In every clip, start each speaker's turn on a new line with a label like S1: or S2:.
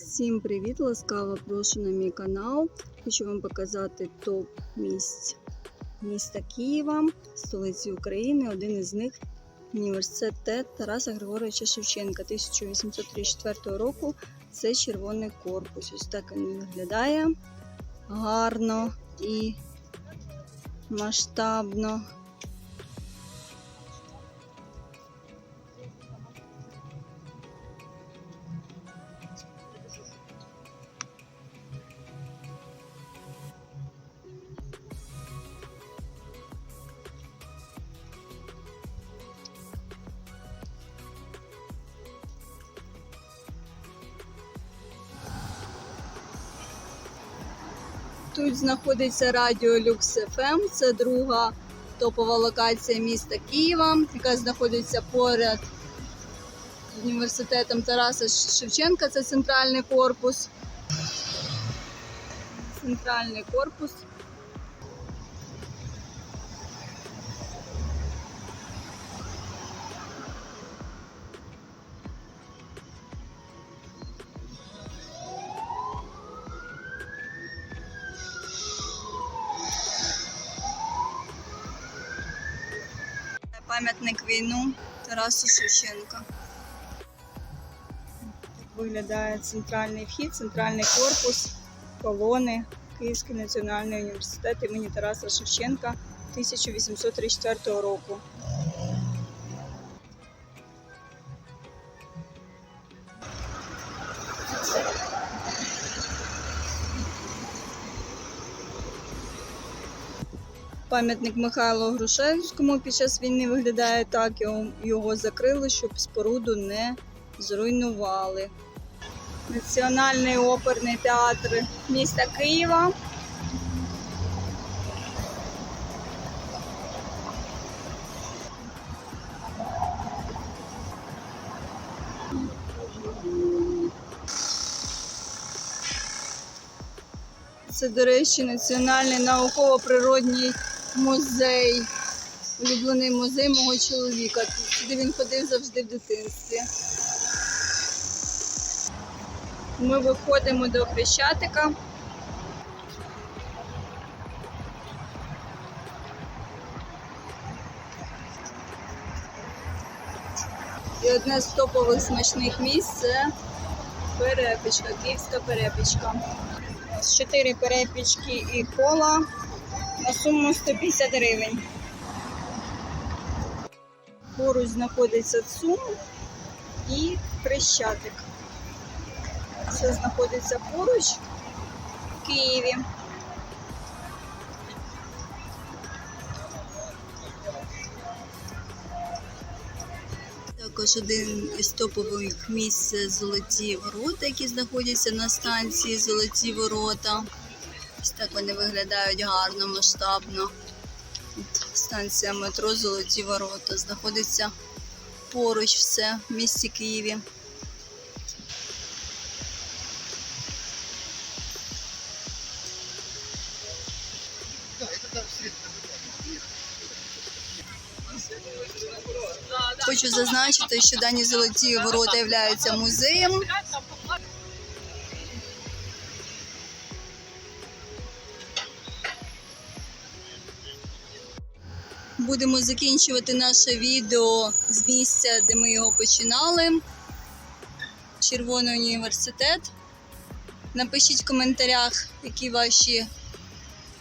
S1: Всім привіт! Ласкаво прошу на мій канал. Хочу вам показати топ місць міста Києва, столиці України. Один із них університет Тараса Григоровича Шевченка 1834 року. Це червоний корпус. Ось так він виглядає гарно і масштабно. Тут знаходиться радіо Люкс ФМ. Це друга топова локація міста Києва, яка знаходиться поряд з університетом Тараса Шевченка. Це центральний корпус. Центральний корпус. Пам'ятник війну Тарасу Шевченка. Так виглядає центральний вхід, центральний корпус, колони, Київський національний університет імені Тараса Шевченка 1834 року. Пам'ятник Михайлу Грушевському під час війни виглядає так. Його, його закрили, щоб споруду не зруйнували. Національний оперний театр міста Києва. Це, до речі, Національний науково-природній музей. Улюблений музей мого чоловіка. Сюди він ходив завжди в дитинстві. Ми виходимо до Хрещатика. І одне з топових смачних місць це перепічка, київська перепічка. Чотири перепічки і кола на суму 150 гривень. Поруч знаходиться ЦУМ і Хрещатик. Це знаходиться поруч в Києві. Також один із топових місць Золоті Ворота, які знаходяться на станції Золоті Ворота. Ось так вони виглядають гарно, масштабно. Станція метро Золоті Ворота знаходиться поруч все в місті Києві. Хочу зазначити, що дані золоті ворота являються музеєм. Будемо закінчувати наше відео з місця, де ми його починали. Червоний університет. Напишіть в коментарях, які ваші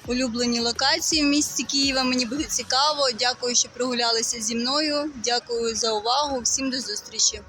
S1: улюблені локації в місті Києва. Мені буде цікаво. Дякую, що прогулялися зі мною. Дякую за увагу. Всім до зустрічі!